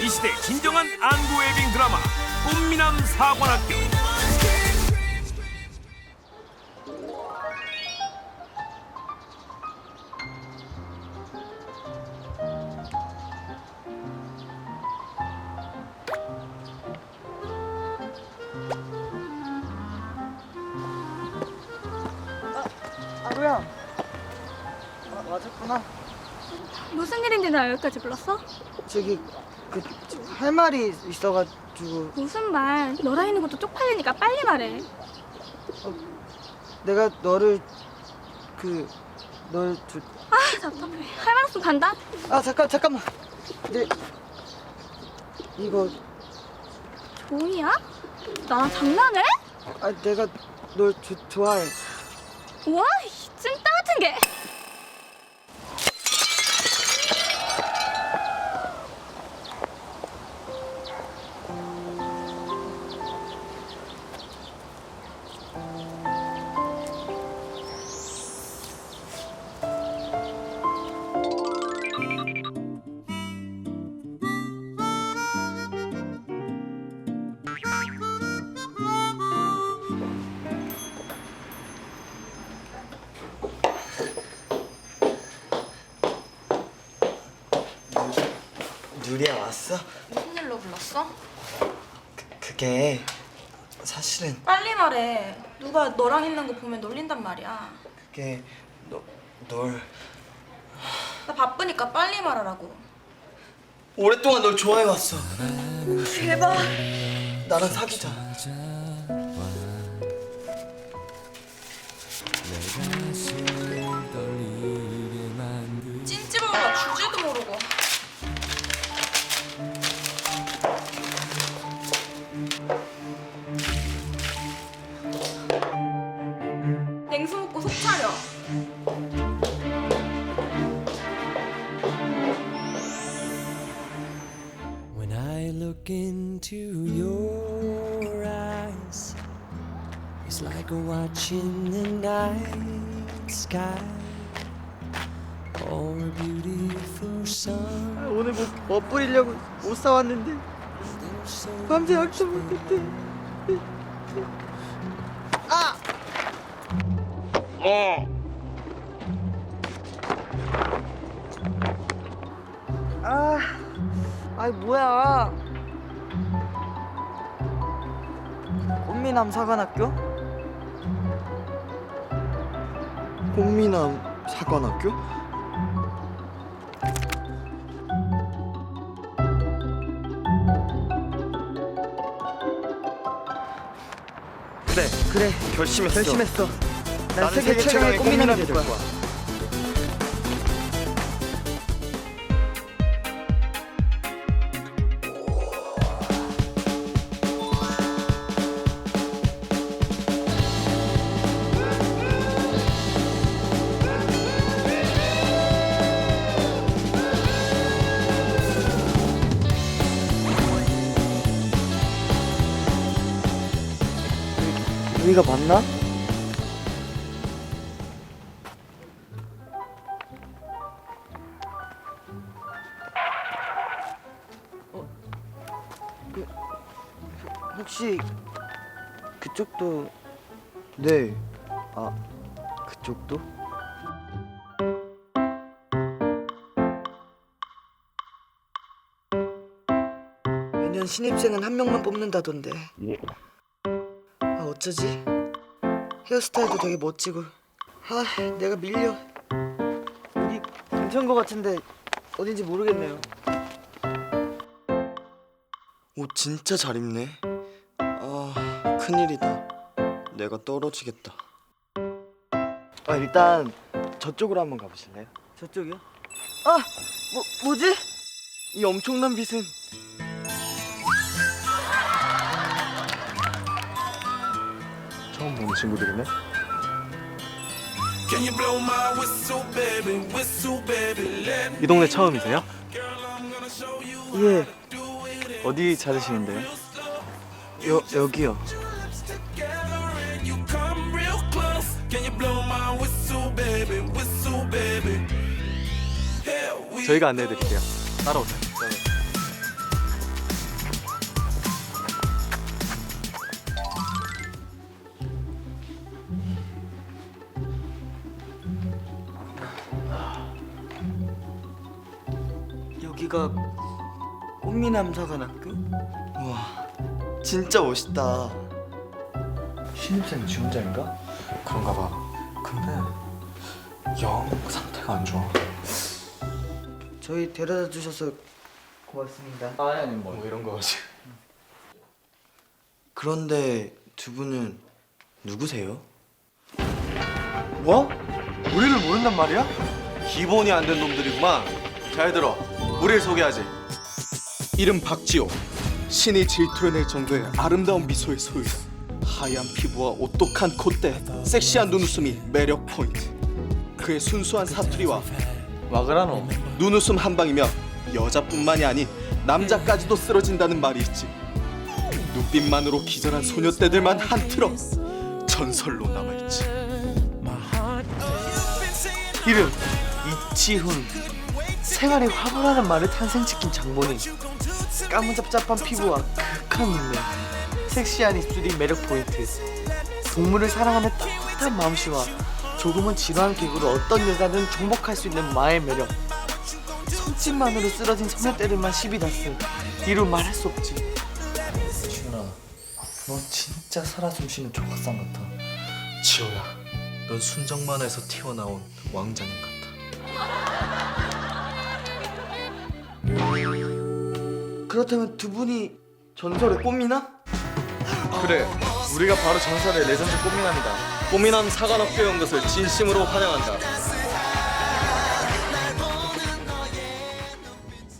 이 시대 진정한 안구 웨빙 드라마 꽃미남 사관학교. 아루야? 아, 맞았구나. 무슨 일인데 나 여기까지 불렀어? 저기 그 할 말이 있어가지고 무슨 말? 너랑 있는 것도 쪽팔리니까 빨리 말해. 내가 너를 그널 두... 아 답답해. 할 말 없으면 간다. 아 잠깐 잠깐만 근데 이거 종이야? 나랑 장난해? 아 내가 널 조, 좋아해 와, 이 찐따 같은 게. 누리야 왔어? 무슨 일로 불렀어? 그게 사실은 빨리 말해. 누가 너랑 있는 거 보면 놀린단 말이야. 그게 너, 널 나 바쁘니까 빨리 말하라고. 오랫동안 널 좋아해 왔어. 대박. 나랑 사귀자. look into your eyes, it's like watching the night sky or a beautiful sun. 오늘 뭐, 뭐 뿌리려고 옷 사왔는데 So 밤새 약속 못했대 아! 아, 아이 뭐야? 꽃미남 사관학교? 꽃미남 사관학교? 그래 그래, 결심했어. 결심했어. 난 세계 최강의 꽃미남이 될 거야. 우리가 맞나? 어, 그, 혹시 그쪽도 네. 아, 그쪽도? 매년 신입생은 한 명만 뽑는다던데. 아 어쩌지? 헤어스타일도 되게 멋지고 아 내가 밀려 여기 괜찮은 것 같은데 어딘지 모르겠네요 옷 진짜 잘 입네. 아 큰일이다. 내가 떨어지겠다. 아 일단 저쪽으로 한번 가보실래요? 저쪽이요? 아! 뭐, 뭐지? 이 엄청난 빛은 처음 보는 친구들이네. Can you blow my whistle, baby? Whistle, baby, let me 이 동네 처음이세요? 예 어디 찾으시는데요? 여, 여기요 저희가 안내해드릴게요. 따라오세요. 여기가 꽃미남 사관학교? 우와 진짜 멋있다 신입생 지원자인가? 그런가 봐. 근데 영 상태가 안 좋아. 저희 데려다 주셔서 고맙습니다. 아니 아니 뭐, 이런 거지. 그런데 두 분은 누구세요? 뭐? 우리를 모른단 말이야? 기본이 안 된 놈들이구만. 잘 들어. 우리를 소개하지. 이름 박지호. 신이 질투해낼 정도의 아름다운 미소의 소유. 하얀 피부와 오똑한 콧대, 섹시한 눈웃음이 매력 포인트. 그의 순수한 사투리와 와그라노 눈웃음 한 방이면 여자뿐만이 아닌 남자까지도 쓰러진다는 말이 있지. 눈빛만으로 기절한 소녀떼들만 한 트럭 전설로 남아있지. 이름 이치훈. 생활이 화분하는 말을 탄생시킨 장본인. 까무잡잡한 피부와 극한 인매. 섹시한 입술이 매력 포인트. 동물을 사랑하는 따뜻한 마음씨와 조금은 지루한 개그로 어떤 여자든 정복할 수 있는 마의 매력. 손짓만으로 쓰러진 소녀떼들만 시비다스. 이루 말할 수 없지. 지훈아, 너 진짜 살아 숨쉬는 조각상 같아. 지호야, 넌 순정만화에서 튀어나온 왕자님 같아. 그렇다면 두 분이 전설의 꽃미남? 그래, 우리가 바로 전설의 레전드 꽃미남이다. 꽃미남 사관학교에 온 것을 진심으로 환영한다.